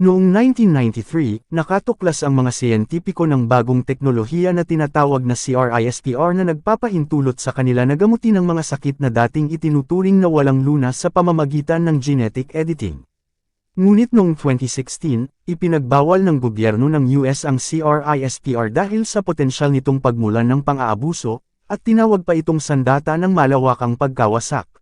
Noong 1993, nakatuklas ang mga siyentipiko ng bagong teknolohiya na tinatawag na CRISPR na nagpapahintulot sa kanila na gamutin ang mga sakit na dating itinuturing na walang lunas sa pamamagitan ng genetic editing. Ngunit noong 2016, ipinagbawal ng gobyerno ng US ang CRISPR dahil sa potensyal nitong pagmulan ng pang-aabuso, at tinawag pa itong sandata ng malawakang pagkawasak.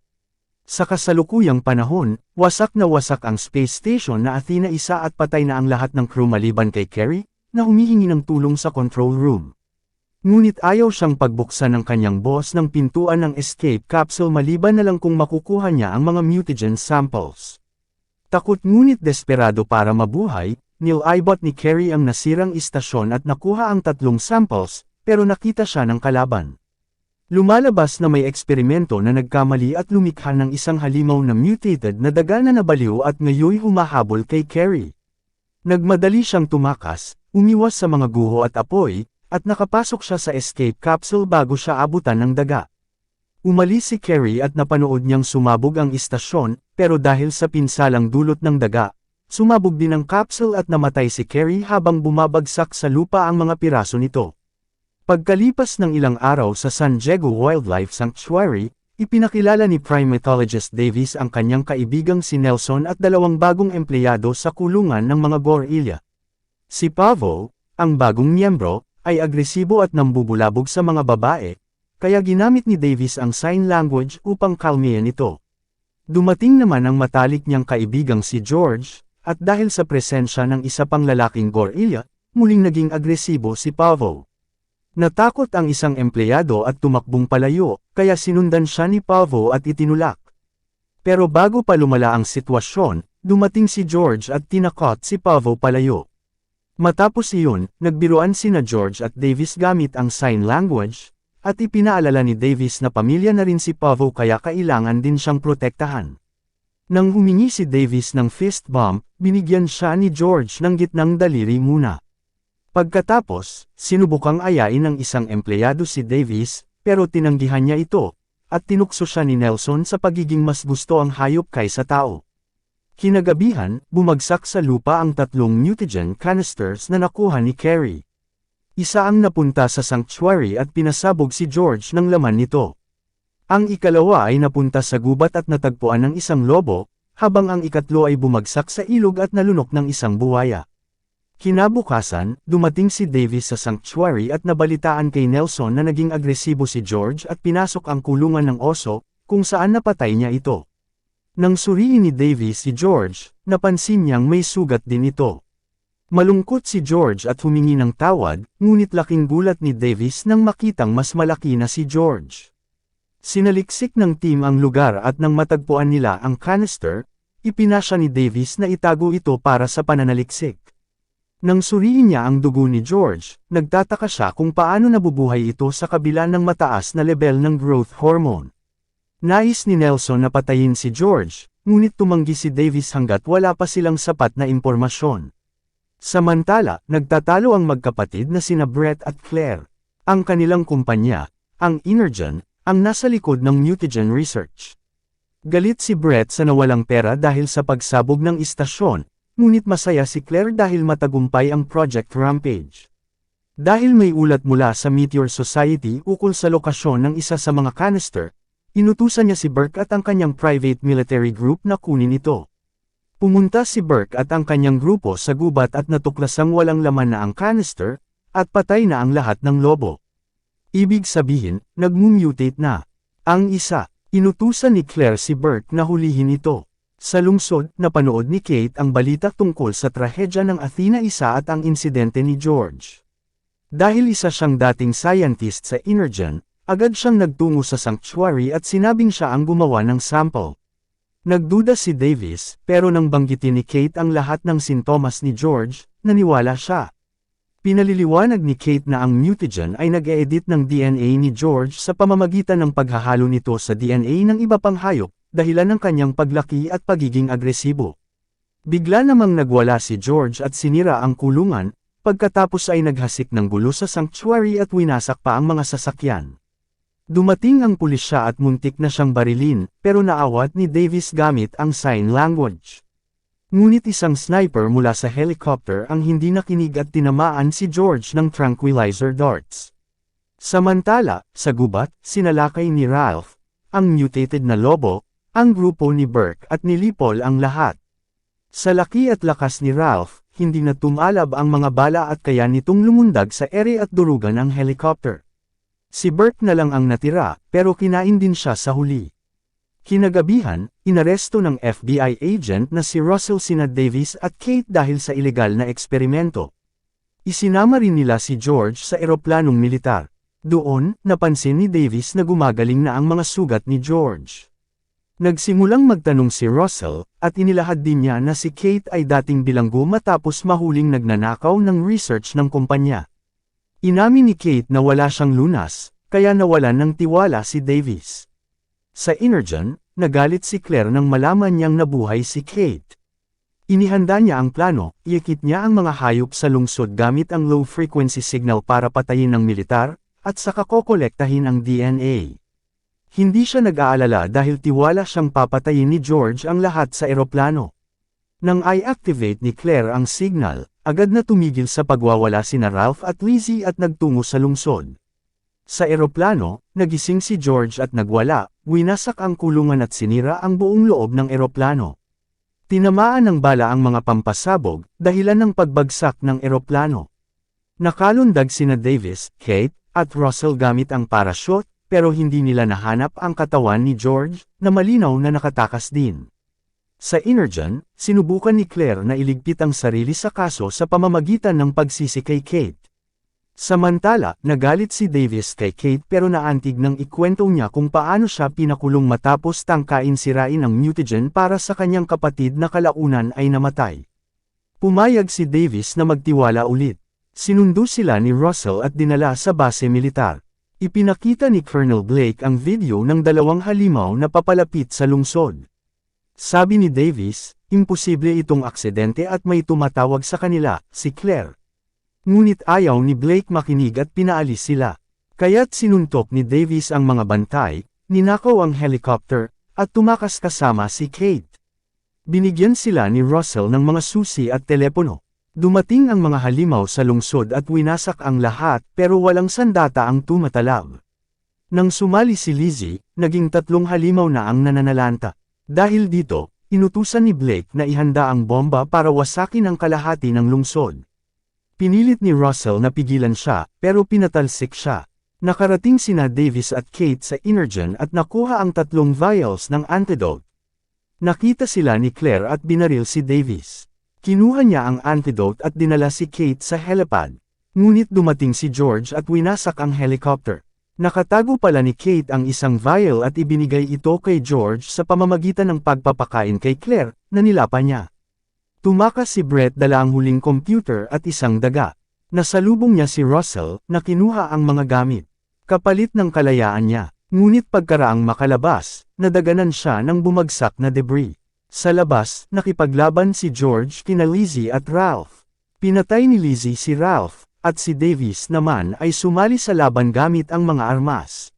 Sa kasalukuyang panahon, wasak na wasak ang space station na Athena isa at patay na ang lahat ng crew maliban kay Carrie, na humihingi ng tulong sa control room. Ngunit ayaw siyang pagbuksan ng kanyang boss ng pintuan ng escape capsule maliban na lang kung makukuha niya ang mga mutagen samples. Takot ngunit desperado para mabuhay, nilaibot ni Carrie ang nasirang istasyon at nakuha ang tatlong samples, pero nakita siya ng kalaban. Lumalabas na may eksperimento na nagkamali at lumikha ng isang halimaw na mutated na daga na nabaliw at ngayoy humahabol kay Carrie. Nagmadali siyang tumakas, umiwas sa mga guho at apoy, at nakapasok siya sa escape capsule bago siya abutan ng daga. Umalis si Carrie at napanood niyang sumabog ang istasyon, pero dahil sa pinsalang dulot ng daga, sumabog din ang capsule at namatay si Carrie habang bumabagsak sa lupa ang mga piraso nito. Pagkalipas ng ilang araw sa San Diego Wildlife Sanctuary, ipinakilala ni primatologist Davis ang kanyang kaibigang si Nelson at dalawang bagong empleyado sa kulungan ng mga gorilla. Si Pavo, ang bagong miyembro, ay agresibo at nambubulabog sa mga babae, kaya ginamit ni Davis ang sign language upang kalmiyan ito. Dumating naman ang matalik niyang kaibigang si George, at dahil sa presensya ng isa pang lalaking gorilla, muling naging agresibo si Pavo. Natakot ang isang empleyado at tumakbong palayo, kaya sinundan siya ni Pavo at itinulak. Pero bago pa lumala ang sitwasyon, dumating si George at tinakot si Pavo palayo. Matapos iyon, nagbiruan sina George at Davis gamit ang sign language, at ipinaalala ni Davis na pamilya na rin si Pavo kaya kailangan din siyang protektahan. Nang humingi si Davis ng fist bump, binigyan siya ni George ng gitnang daliri muna. Pagkatapos, sinubukang ayain ng isang empleyado si Davis, pero tinanggihan niya ito, at tinukso siya ni Nelson sa pagiging mas gusto ang hayop kaysa tao. Kinagabihan, bumagsak sa lupa ang tatlong mutagen canisters na nakuha ni Carrie. Isa ang napunta sa sanctuary at pinasabog si George ng laman nito. Ang ikalawa ay napunta sa gubat at natagpuan ng isang lobo, habang ang ikatlo ay bumagsak sa ilog at nalunok ng isang buwaya. Kinabukasan, dumating si Davis sa sanctuary at nabalitaan kay Nelson na naging agresibo si George at pinasok ang kulungan ng oso, kung saan napatay niya ito. Nang suriin ni Davis si George, napansin niyang may sugat din ito. Malungkot si George at humingi ng tawad, ngunit laking gulat ni Davis nang makitang mas malaki na si George. Sinaliksik ng team ang lugar at nang matagpuan nila ang canister, ipinasya ni Davis na itago ito para sa pananaliksik. Nang suriin niya ang dugo ni George, nagtataka siya kung paano nabubuhay ito sa kabila ng mataas na level ng growth hormone. Nais ni Nelson na patayin si George, ngunit tumanggi si Davis hanggat wala pa silang sapat na impormasyon. Samantala, nagtatalo ang magkapatid na sina Brett at Claire. Ang kanilang kumpanya, ang Energen, ang nasa likod ng mutagen research. Galit si Brett sa nawalang pera dahil sa pagsabog ng istasyon, Ngunit masaya si Claire dahil matagumpay ang Project Rampage. Dahil may ulat mula sa Meteor Society ukol sa lokasyon ng isa sa mga canister, inutusan niya si Burke at ang kanyang private military group na kunin ito. Pumunta si Burke at ang kanyang grupo sa gubat at natuklasang walang laman na ang canister, at patay na ang lahat ng lobo. Ibig sabihin, nagmumutate na. Ang isa, inutusan ni Claire si Burke na hulihin ito. Sa lungsod, napanood ni Kate ang balita tungkol sa trahedya ng Athena isa at ang insidente ni George. Dahil isa siyang dating scientist sa Energen, agad siyang nagtungo sa sanctuary at sinabing siya ang gumawa ng sample. Nagduda si Davis, pero nang banggitin ni Kate ang lahat ng sintomas ni George, naniwala siya. Pinaliliwanag ni Kate na ang mutagen ay nag-e-edit ng DNA ni George sa pamamagitan ng paghahalo nito sa DNA ng iba pang hayop, dahilan ng kanyang paglaki at pagiging agresibo. Bigla namang nagwala si George at sinira ang kulungan, pagkatapos ay naghasik ng gulo sa sanctuary at winasak pa ang mga sasakyan. Dumating ang pulisya at muntik na siyang barilin, pero naawat ni Davis gamit ang sign language. Ngunit isang sniper mula sa helicopter ang hindi nakinig at tinamaan si George ng tranquilizer darts. Samantala, sa gubat, sinalakay ni Ralph, ang mutated na lobo, ang grupo ni Burke at ni Lipol ang lahat. Sa laki at lakas ni Ralph, hindi na tumalab ang mga bala at kaya nitong lumundag sa ere at durugan ang helicopter. Si Burke na lang ang natira, pero kinain din siya sa huli. Kinagabihan, inaresto ng FBI agent na si Russell Sina Davis at Kate dahil sa ilegal na eksperimento. Isinama rin nila si George sa eroplanong militar. Doon, napansin ni Davis na gumagaling na ang mga sugat ni George. Nagsimulang magtanong si Russell, at inilahad din niya na si Kate ay dating bilanggo matapos mahuling nagnanakaw ng research ng kumpanya. Inamin ni Kate na wala siyang lunas, kaya nawalan ng tiwala si Davis. Sa Energon, nagalit si Claire nang malaman niyang nabuhay si Kate. Inihanda niya ang plano, iikit niya ang mga hayop sa lungsod gamit ang low-frequency signal para patayin ng militar, at saka kokolektahin ang DNA. Hindi siya nag-aalala dahil tiwala siyang papatayin ni George ang lahat sa eroplano. Nang i-activate ni Claire ang signal, agad na tumigil sa pagwawala sina Ralph at Lizzie at nagtungo sa lungsod. Sa eroplano, nagising si George at nagwala, winasak ang kulungan at sinira ang buong loob ng eroplano. Tinamaan ng bala ang mga pampasabog, dahilan ng pagbagsak ng eroplano. Nakalundag sina Davis, Kate, at Russell gamit ang parachute, pero hindi nila nahanap ang katawan ni George, na malinaw na nakatakas din. Sa Energon, sinubukan ni Claire na iligpit ang sarili sa kaso sa pamamagitan ng pagsisi kay Kate. Samantala, nagalit si Davis kay Kate pero naantig ng ikwento niya kung paano siya pinakulong matapos tangkain sirain ang mutagen para sa kanyang kapatid na kalaunan ay namatay. Pumayag si Davis na magtiwala ulit. Sinundo sila ni Russell at dinala sa base militar. Ipinakita ni Colonel Blake ang video ng dalawang halimaw na papalapit sa lungsod. Sabi ni Davis, imposible itong aksidente at may tumatawag sa kanila, si Claire. Ngunit ayaw ni Blake makinig at pinaalis sila. Kaya't sinuntok ni Davis ang mga bantay, ninakaw ang helicopter, at tumakas kasama si Kate. Binigyan sila ni Russell ng mga susi at telepono. Dumating ang mga halimaw sa lungsod at winasak ang lahat pero walang sandata ang tumatalab. Nang sumali si Lizzie, naging tatlong halimaw na ang nananalanta. Dahil dito, inutusan ni Blake na ihanda ang bomba para wasakin ang kalahati ng lungsod. Pinilit ni Russell na pigilan siya, pero pinatalsik siya. Nakarating sina Davis at Kate sa Energon at nakuha ang tatlong vials ng antidote. Nakita sila ni Claire at binaril si Davis. Kinuha niya ang antidote at dinala si Kate sa helipad. Ngunit dumating si George at winasak ang helicopter. Nakatago pala ni Kate ang isang vial at ibinigay ito kay George sa pamamagitan ng pagpapakain kay Claire, na nilapa niya. Tumakas si Brett dala ang huling computer at isang daga. Nasalubong niya si Russell, na kinuha ang mga gamit. Kapalit ng kalayaan niya. Ngunit pagkaraang makalabas, nadaganan siya ng bumagsak na debris. Sa labas, nakipaglaban si George kina Lizzie at Ralph. Pinatay ni Lizzie si Ralph, at si Davis naman ay sumali sa laban gamit ang mga armas.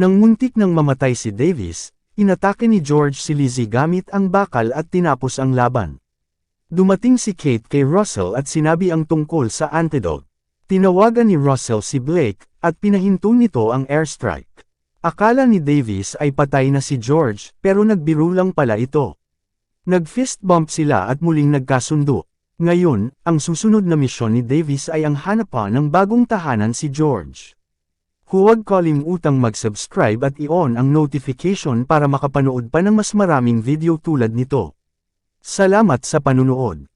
Nang muntik nang mamatay si Davis, inatake ni George si Lizzie gamit ang bakal at tinapos ang laban. Dumating si Kate kay Russell at sinabi ang tungkol sa antidote. Tinawagan ni Russell si Blake, at pinahinto nito ang airstrike. Akala ni Davis ay patay na si George, pero nagbiro lang pala ito. Nag-fist bump sila at muling nagkasundo. Ngayon, ang susunod na misyon ni Davis ay ang hanapan ng bagong tahanan si George. Huwag kalimutang mag-subscribe at i-on ang notification para makapanood pa ng mas maraming video tulad nito. Salamat sa panunood.